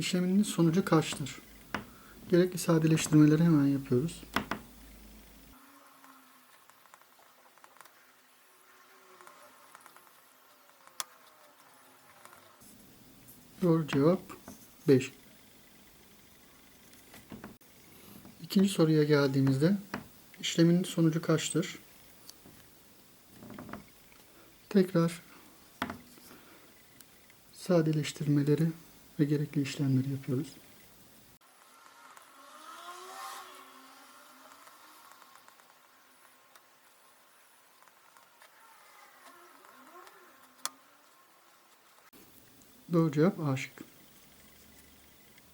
işleminin sonucu kaçtır? Gerekli sadeleştirmeleri hemen yapıyoruz. Doğru cevap 5. İkinci soruya geldiğimizde işlemin sonucu kaçtır? Tekrar sadeleştirmeleri ve gerekli işlemleri yapıyoruz. Doğru cevap A şıkkı.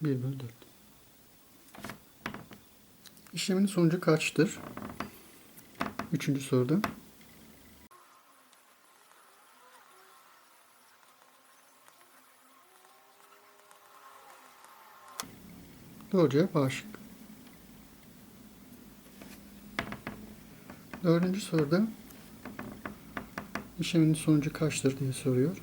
1 bölü 4. İşlemin sonucu kaçtır? Üçüncü soruda. Doğru cevap A şıkkı. Dördüncü soruda işlemin sonucu kaçtır diye soruyor.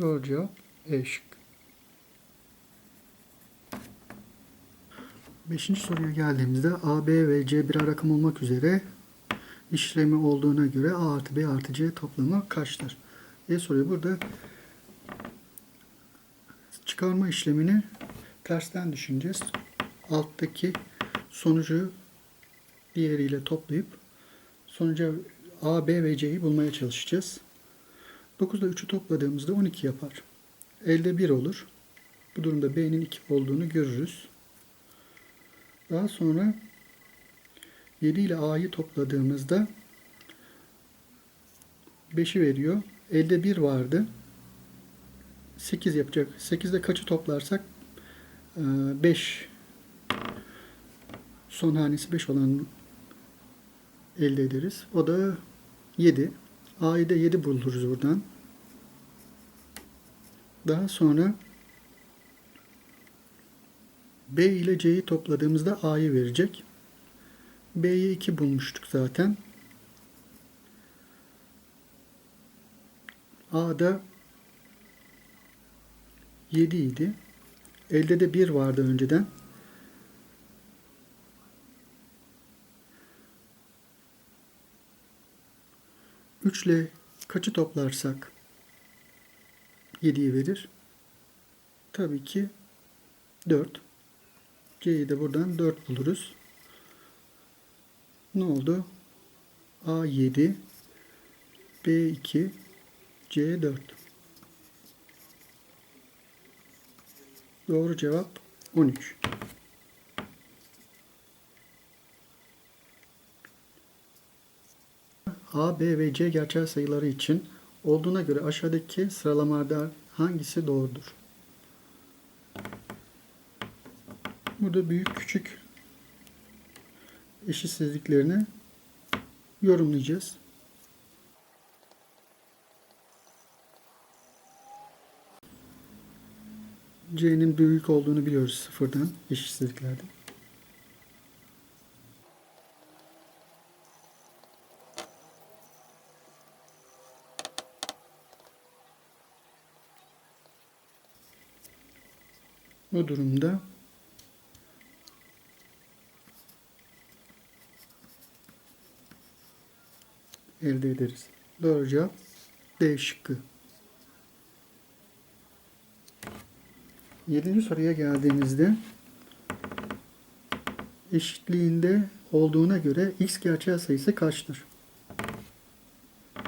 Doğru cevap E. Beşinci soruya geldiğimizde A, B ve C birer rakam olmak üzere işlemi olduğuna göre A artı B artı C toplamı kaçtır? diye soruyor. Burada çıkarma işlemini tersten düşüneceğiz. Alttaki sonucu diğeriyle toplayıp sonuca A, B ve C'yi bulmaya çalışacağız. 9 ile 3'ü topladığımızda 12 yapar. Elde 1 olur. Bu durumda B'nin 2 olduğunu görürüz. Daha sonra 7 ile A'yı topladığımızda 5'i veriyor. Elde 1 vardı. 8 yapacak. 8'de kaçı toplarsak 5 son hanesi 5 olan elde ederiz. O da 7. A'yı da 7 buluruz buradan. Daha sonra B ile C'yi topladığımızda A'yı verecek. B'yi 2 bulmuştuk zaten. A'da 7 idi. Elde de 1 vardı önceden. Üçle kaçı toplarsak 7'yi verir? Tabii ki 4. C'yi de buradan 4 buluruz. Ne oldu? A 7, B 2, C 4. Doğru cevap 13. A, B ve C gerçel sayıları için olduğuna göre aşağıdaki sıralamalardan hangisi doğrudur? Burada büyük küçük eşitsizliklerini yorumlayacağız. C'nin büyük olduğunu biliyoruz sıfırdan eşitsizliklerde. Bu durumda elde ederiz. Doğru cevap D şıkkı. Yedinci soruya geldiğimizde eşitliğinde olduğuna göre x gerçel sayısı kaçtır?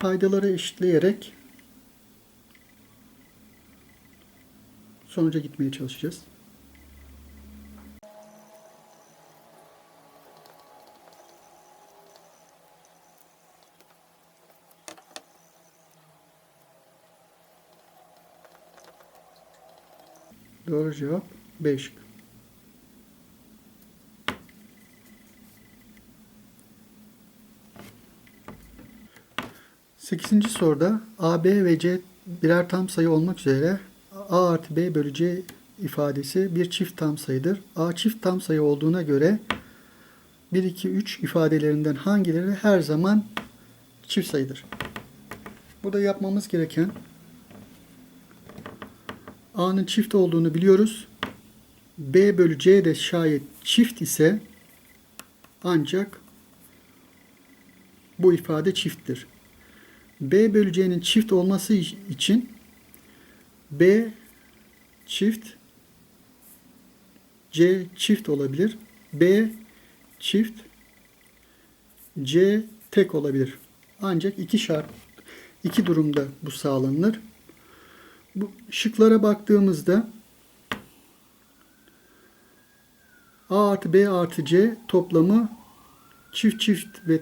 Paydaları eşitleyerek sonuca gitmeye çalışacağız. Doğru cevap B. Sekizinci soruda A, B ve C birer tam sayı olmak üzere A artı B bölü C ifadesi bir çift tam sayıdır. A çift tam sayı olduğuna göre 1, 2, 3 ifadelerinden hangileri her zaman çift sayıdır? Burada yapmamız gereken A'nın çift olduğunu biliyoruz. B bölü C de şayet çift ise ancak bu ifade çifttir. B bölü C'nin çift olması için B çift C çift olabilir. B çift C tek olabilir. Ancak iki şart iki durumda bu sağlanır. Bu şıklara baktığımızda A artı B artı C toplamı çift çift ve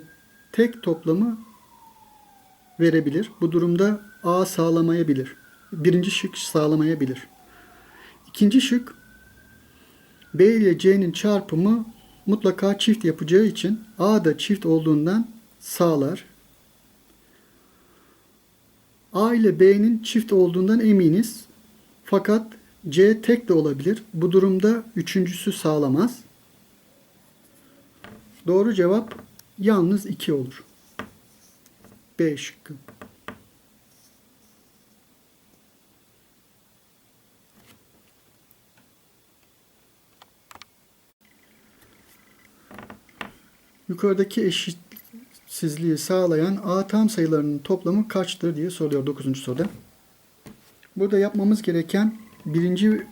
tek toplamı verebilir. Bu durumda A sağlamayabilir. Birinci şık sağlamayabilir. İkinci şık B ile C'nin çarpımı mutlaka çift yapacağı için A da çift olduğundan sağlar. A ile B'nin çift olduğundan eminiz. Fakat C tek de olabilir. Bu durumda üçüncüsü sağlamaz. Doğru cevap yalnız 2 olur. B şıkkı. Yukarıdaki eşitsizliği sağlayan A tam sayılarının toplamı kaçtır diye soruyor 9. soruda. Burada yapmamız gereken birinci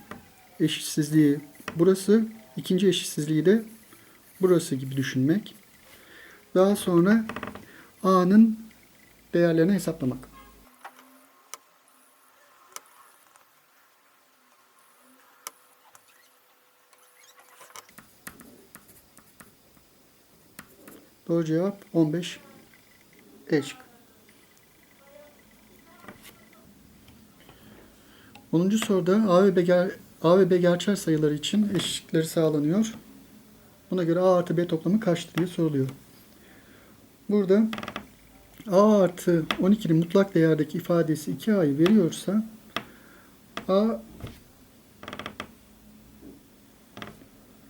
eşitsizliği burası, ikinci eşitsizliği de burası gibi düşünmek. Daha sonra A'nın değerlerini hesaplamak. Doğru cevap 15 E şıkkı. 10. soruda A ve B, ger A ve B gerçel sayıları için eşitlikleri sağlanıyor. Buna göre A artı B toplamı kaçtır diye soruluyor. Burada A artı 12'nin mutlak değerdeki ifadesi 2A'yı veriyorsa A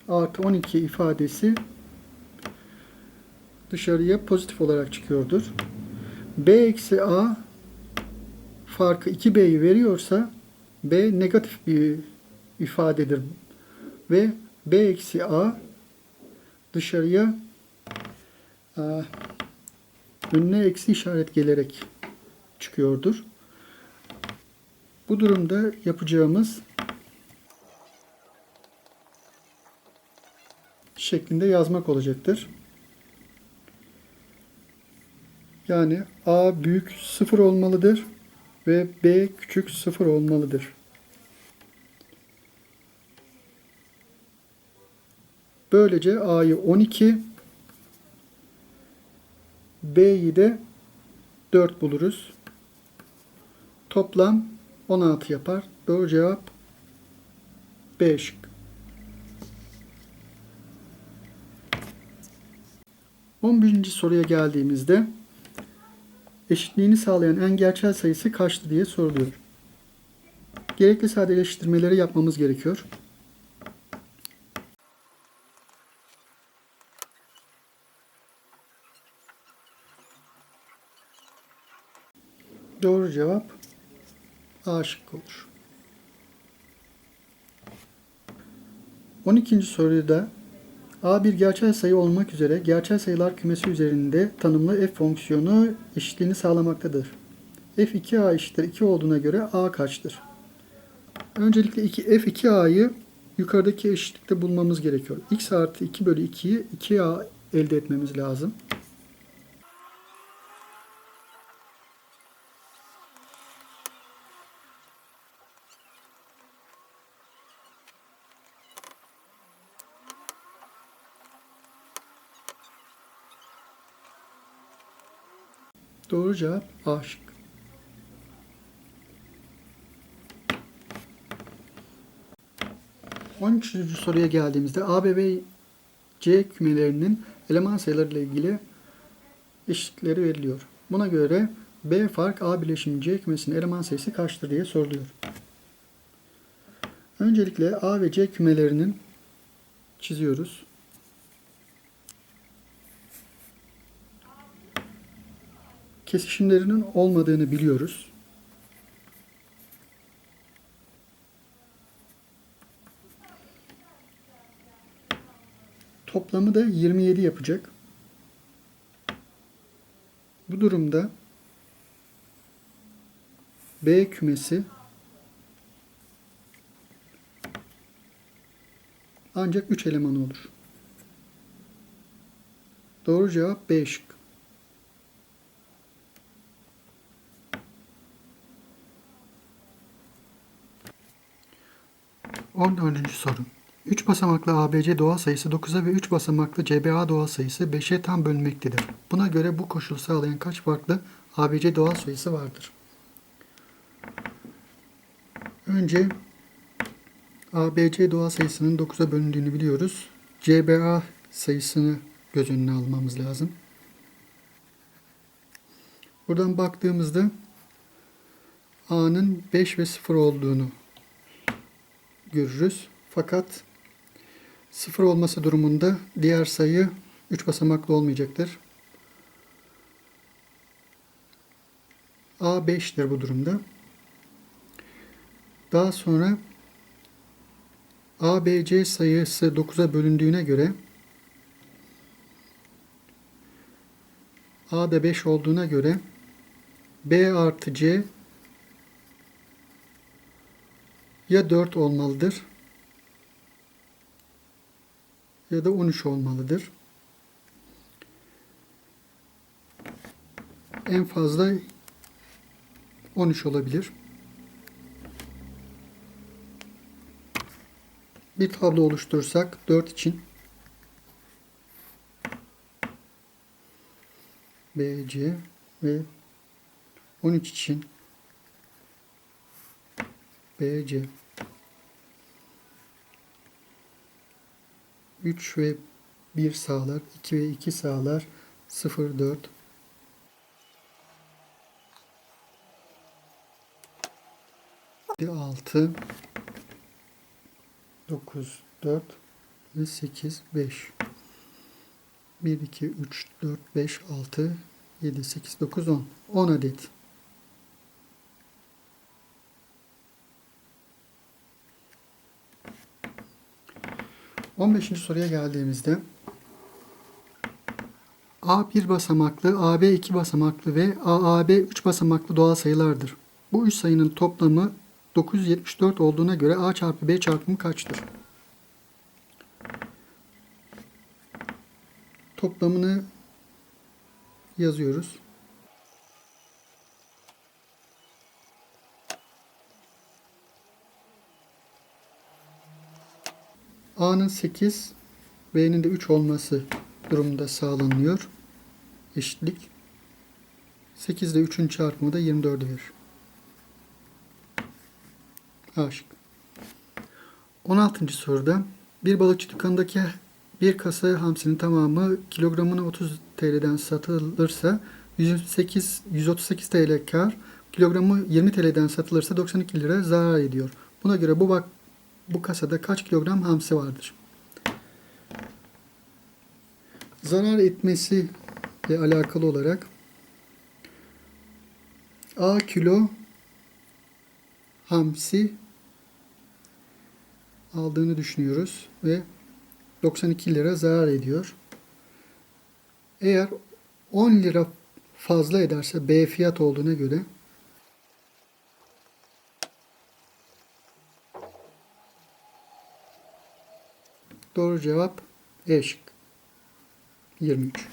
artı 12 ifadesi dışarıya pozitif olarak çıkıyordur. B eksi A farkı 2B'yi veriyorsa B negatif bir ifadedir. Ve B eksi A dışarıya a, önüne eksi işaret gelerek çıkıyordur. Bu durumda yapacağımız şeklinde yazmak olacaktır. Yani A büyük 0 olmalıdır ve B küçük 0 olmalıdır. Böylece A'yı 12, B'yi de 4 buluruz. Toplam 16 yapar. Doğru cevap B şık. On birinci soruya geldiğimizde eşitliğini sağlayan en gerçel sayısı kaçtı diye soruluyor. Gerekli sadeleştirmeleri yapmamız gerekiyor. Doğru cevap A şıkkı olur. 12. soruyu da A bir gerçel sayı olmak üzere gerçel sayılar kümesi üzerinde tanımlı f fonksiyonu eşitliğini sağlamaktadır. f 2a eşittir 2 olduğuna göre a kaçtır? Öncelikle 2, f 2a'yı yukarıdaki eşitlikte bulmamız gerekiyor. x artı 2 bölü 2'yi 2a elde etmemiz lazım. Doğru cevap A şık. On üçüncü soruya geldiğimizde A, B ve C kümelerinin eleman sayıları ile ilgili eşitlikleri veriliyor. Buna göre B fark A bileşim C kümesinin eleman sayısı kaçtır diye soruluyor. Öncelikle A ve C kümelerinin çiziyoruz. kesişimlerinin olmadığını biliyoruz. Toplamı da 27 yapacak. Bu durumda B kümesi ancak 3 eleman olur. Doğru cevap B şıkkı. 14. soru. 3 basamaklı ABC doğal sayısı 9'a ve 3 basamaklı CBA doğal sayısı 5'e tam bölünmektedir. Buna göre bu koşulu sağlayan kaç farklı ABC doğal sayısı vardır? Önce ABC doğal sayısının 9'a bölündüğünü biliyoruz. CBA sayısını göz önüne almamız lazım. Buradan baktığımızda A'nın 5 ve 0 olduğunu görürüz. Fakat 0 olması durumunda diğer sayı 3 basamaklı olmayacaktır. A 5'tir bu durumda. Daha sonra A, B, C sayısı 9'a bölündüğüne göre A da 5 olduğuna göre B artı C ya 4 olmalıdır ya da 13 olmalıdır. En fazla 13 olabilir. Bir tablo oluşturursak 4 için BC ve 13 için BC 3 ve 1 sağlar, 2 ve 2 sağlar, 0, 4. Bir 6, 9, 4 ve 8, 5. 1, 2, 3, 4, 5, 6, 7, 8, 9, 10. 10 adet. On beşinci soruya geldiğimizde A bir basamaklı, AB iki basamaklı ve AAB üç basamaklı doğal sayılardır. Bu üç sayının toplamı 974 olduğuna göre A çarpı B çarpımı kaçtır? Toplamını yazıyoruz. A'nın 8, B'nin de 3 olması durumunda sağlanıyor. Eşitlik. 8 ile 3'ün çarpımı da 24'ü verir. Aşık. 16. soruda bir balıkçı dükkanındaki bir kasa hamsinin tamamı kilogramına 30 TL'den satılırsa 108 138 TL kar, kilogramı 20 TL'den satılırsa 92 lira zarar ediyor. Buna göre bu bak bu kasada kaç kilogram hamsi vardır? Zarar etmesi ile alakalı olarak A kilo hamsi aldığını düşünüyoruz ve 92 lira zarar ediyor. Eğer 10 lira fazla ederse B fiyat olduğuna göre doğru cevap E şık. 23.